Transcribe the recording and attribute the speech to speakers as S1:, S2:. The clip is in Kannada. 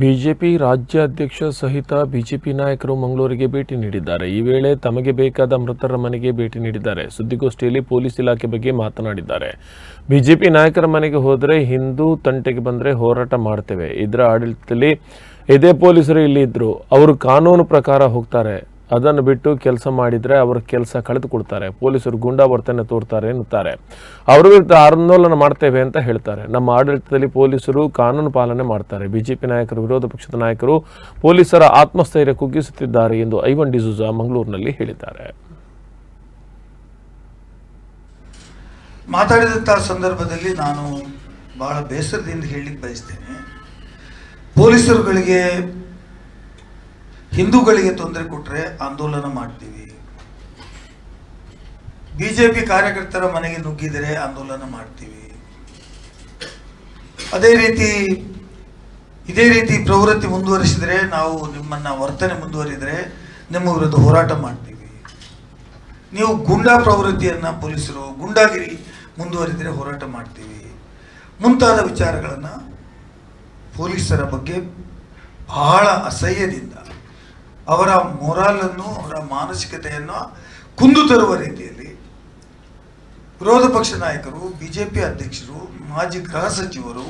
S1: ಬಿಜೆಪಿ ರಾಜ್ಯಾಧ್ಯಕ್ಷ ಸಹಿತ ಬಿಜೆಪಿ ನಾಯಕರು ಮಂಗಳೂರಿಗೆ ಭೇಟಿ ನೀಡಿದ್ದಾರೆ. ಈ ವೇಳೆ ತಮಗೆ ಬೇಕಾದ ಮೃತರ ಮನೆಗೆ ಭೇಟಿ ನೀಡಿದ್ದಾರೆ. ಸುದ್ದಿಗೋಷ್ಠಿಯಲ್ಲಿ ಪೊಲೀಸ್ ಇಲಾಖೆ ಬಗ್ಗೆ ಮಾತನಾಡಿದ್ದಾರೆ. ಬಿಜೆಪಿ ನಾಯಕರ ಮನೆಗೆ ಹೋದರೆ ಹಿಂದೂ ತಂಟೆಗೆ ಬಂದರೆ ಹೋರಾಟ ಮಾಡ್ತೇವೆ. ಇದರ ಆಡಳಿತದಲ್ಲಿ ಇದೇ ಪೊಲೀಸರು ಇಲ್ಲಿ ಇದ್ದರು ಅವರು ಕಾನೂನು ಪ್ರಕಾರ ಹೋಗ್ತಾರೆ. ಅದನ್ನು ಬಿಟ್ಟು ಕೆಲಸ ಮಾಡಿದರೆ ಅವರ ಕೆಲಸ ಕಳೆದುಕೊಳ್ತಾರೆ ಪೊಲೀಸರು ಗೂಂಡಾ ವರ್ತನೆ ತೋರ್ತಾರೆ ಎನ್ನುತ್ತಾರೆ. ಅವರ ವಿರುದ್ಧ ಆಂದೋಲನ ಮಾಡ್ತೇವೆ ಅಂತ ಹೇಳ್ತಾರೆ. ನಮ್ಮ ಆಡಳಿತದಲ್ಲಿ ಪೊಲೀಸರು ಕಾನೂನು ಪಾಲನೆ ಮಾಡ್ತಾರೆ. ಬಿಜೆಪಿ ನಾಯಕರು, ವಿರೋಧ ಪಕ್ಷದ ನಾಯಕರು ಪೊಲೀಸರ ಆತ್ಮಸ್ಥೈರ್ಯ ಕುಗ್ಗಿಸುತ್ತಿದ್ದಾರೆ ಎಂದು ಐವನ್ ಡಿಸೂಜಾ ಮಂಗಳೂರಿನಲ್ಲಿ ಹೇಳಿದ್ದಾರೆ.
S2: ಮಾತಾಡಿದಂತಹ ಸಂದರ್ಭದಲ್ಲಿ ನಾನು ಬಹಳ ಬೇಸರದಿಂದ ಹೇಳಲಿಕ್ಕೆ ಬಯಸ್ತೇನೆ. ಪೊಲೀಸರುಗಳಿಗೆ ಹಿಂದೂಗಳಿಗೆ ತೊಂದರೆ ಕೊಟ್ಟರೆ ಆಂದೋಲನ ಮಾಡ್ತೀವಿ. ಬಿಜೆಪಿ ಕಾರ್ಯಕರ್ತರ ಮನೆಗೆ ನುಗ್ಗಿದರೆ ಆಂದೋಲನ ಮಾಡ್ತೀವಿ. ಅದೇ ರೀತಿ, ಇದೇ ರೀತಿ ಪ್ರವೃತ್ತಿ ಮುಂದುವರಿಸಿದರೆ ನಾವು ನಿಮ್ಮನ್ನ ವರ್ತನೆ ಮುಂದುವರಿದರೆ ನಿಮ್ಮ ವಿರುದ್ಧ ಹೋರಾಟ ಮಾಡ್ತೀವಿ. ನೀವು ಗುಂಡಾ ಪ್ರವೃತ್ತಿಯನ್ನ ಪೊಲೀಸರು ಗುಂಡಾಗಿರಿ ಮುಂದುವರಿದರೆ ಹೋರಾಟ ಮಾಡ್ತೀವಿ. ಮುಂತಾದ ವಿಚಾರಗಳನ್ನು ಪೊಲೀಸರ ಬಗ್ಗೆ ಬಹಳ ಅಸಹ್ಯದಿಂದ ಅವರ ಮೊರಾಲನ್ನು, ಅವರ ಮಾನಸಿಕತೆಯನ್ನು ಕುಂದು ತರುವ ರೀತಿಯಲ್ಲಿ ವಿರೋಧ ಪಕ್ಷ ನಾಯಕರು, ಬಿಜೆಪಿ ಅಧ್ಯಕ್ಷರು, ಮಾಜಿ ಗೃಹ ಸಚಿವರು